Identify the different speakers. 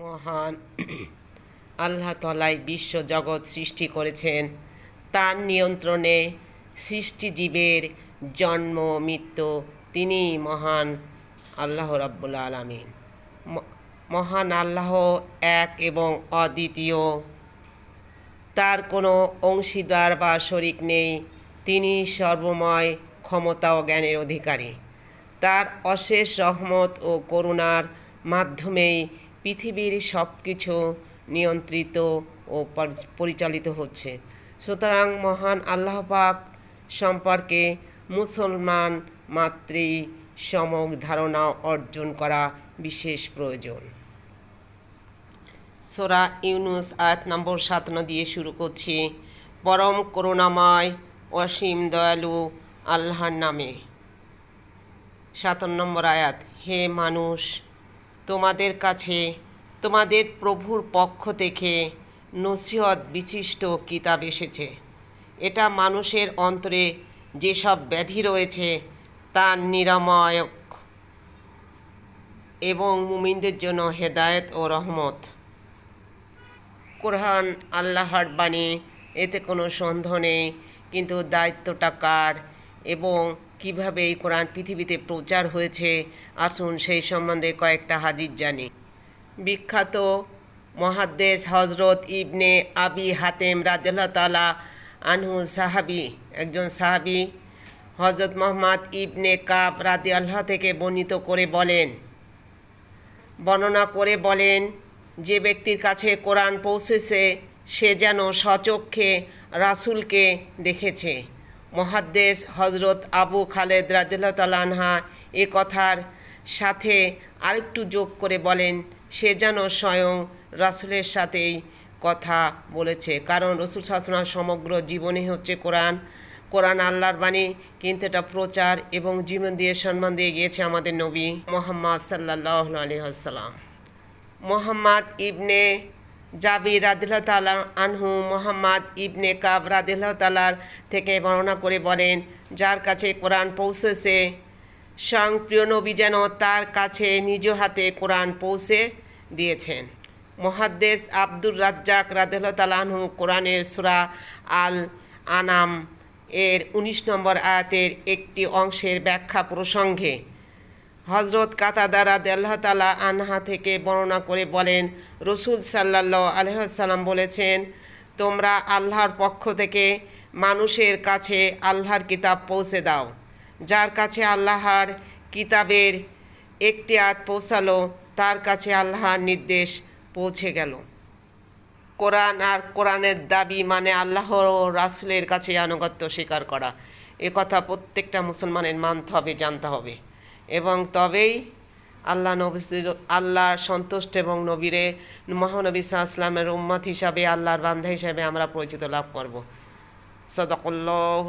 Speaker 1: মহান। আল্লাহ তলাই বিশ্ব জগৎ সৃষ্টি করেছেন। তার নিয়ন্ত্রণে সৃষ্টিজীবের জন্ম, মৃত্যু, তিনি মহান আল্লাহ রাব্বুল আলামিন। মহান আল্লাহ এক এবং অদ্বিতীয়। তার কোনো অংশীদার বা শরিক নেই। তিনি সর্বময় ক্ষমতা ও জ্ঞানের অধিকারী। তার অশেষ রহমত ও করুণার মাধ্যমেই পৃথিবীর সব কিছু নিয়ন্ত্রিত ও পরিচালিত হচ্ছে। সুতরাং মহান আল্লাহ পাক সম্পর্কে মুসলমান মাতৃ সমক ধারণা অর্জন করা বিশেষ প্রয়োজন। সোরা ইউনুস আয়াত নম্বর সাতান্ন দিয়ে শুরু করছি। পরম করুণাময় অসীম দয়ালু আল্লাহর নামে। সাতান্ন নম্বর আয়াত, হে মানুষ তোমাদের কাছে, তোমাদের প্রভুর পক্ষ থেকে নসিহত বিশিষ্ট কিতাব এসেছে। এটা মানুষের অন্তরে যেসব ব্যাধি রয়েছে তার নিরাময়ক এবং মুমিনদের জন্য হেদায়েত ও রহমত। কোরআন আল্লাহর বাণী, এতে কোনো সন্দেহ নেই, কিন্তু দায়িত্বটা কার এবং কীভাবে এই কোরআন পৃথিবীতে প্রচার হয়েছে? আসুন সেই সম্বন্ধে কয়েকটা হাজির জানি। বিখ্যাত মহাদ্দেশ হজরত ইবনে আবি হাতেম রাজ্লাহ তালা আনহু সাহাবি, একজন সাহাবি হজরত মোহাম্মদ ইবনে কাব রাদি আল্লাহ থেকে বর্ণিত করে বলেন, বর্ণনা করে বলেন, যে ব্যক্তির কাছে কোরআন পৌঁছেছে, সে যেন সচক্ষে রাসূলকে দেখেছে। মহাদ্দেশ হজরত আবু খালেদ তালানহা এ কথার সাথে আরেকটু যোগ করে বলেন, সে যেন স্বয়ং রাসূলের সাথেই কথা বলেছে। কারণ রসুল শাসনার সমগ্র জীবনই হচ্ছে কোরআন। কোরআন আল্লাহর বাণী, কিন্তু এটা প্রচার এবং জীবন দিয়ে সম্মান দিয়ে গিয়েছে আমাদের নবী মোহাম্মদ সাল্লাহ আলী আসসালাম মোহাম্মদ ইবনে জাবির রাদিল্লাহ তালা আনহু মোহাম্মদ ইবনে কাব রাদিল্লাহ তালার থেকে বর্ণনা করে বলেন, যার কাছে কোরআন পৌঁছেছে স্বয়ং প্রিয় নবী যেন তার কাছে নিজ হাতে কোরআন পৌঁছে দিয়েছেন। মহাদ্দেশ আব্দুর রাজ্জাক রাদিল্লাহ তালা আনহু কোরআনের সুরা আল আনাম এর উনিশ নম্বর আয়াতের একটি অংশের ব্যাখ্যা প্রসঙ্গে হজরত কাতাদারা আল্লাহ তালা আনহা থেকে বর্ণনা করে বলেন, রসুল সাল্লাহ আলহাম বলেছেন, তোমরা আল্লাহর পক্ষ থেকে মানুষের কাছে আল্লাহর কিতাব পৌঁছে দাও। যার কাছে আল্লাহর কিতাবের একটি আয়াত পৌঁছালো, তার কাছে আল্লাহর নির্দেশ পৌঁছে গেল। কোরআন আর কোরআনের দাবি মানে আল্লাহ রাসুলের কাছে আনুগত্য স্বীকার করা। এ কথা প্রত্যেকটা মুসলমানের মানতে হবে, জানতে হবে। এবং তবেই আল্লাহ নবী আল্লাহর সন্তুষ্ট এবং নবীরে, মহানবী সাহা উম্মত হিসাবে আল্লাহর বান্ধা হিসাবে আমরা পরিচিত লাভ করব। সদকুল্লাহ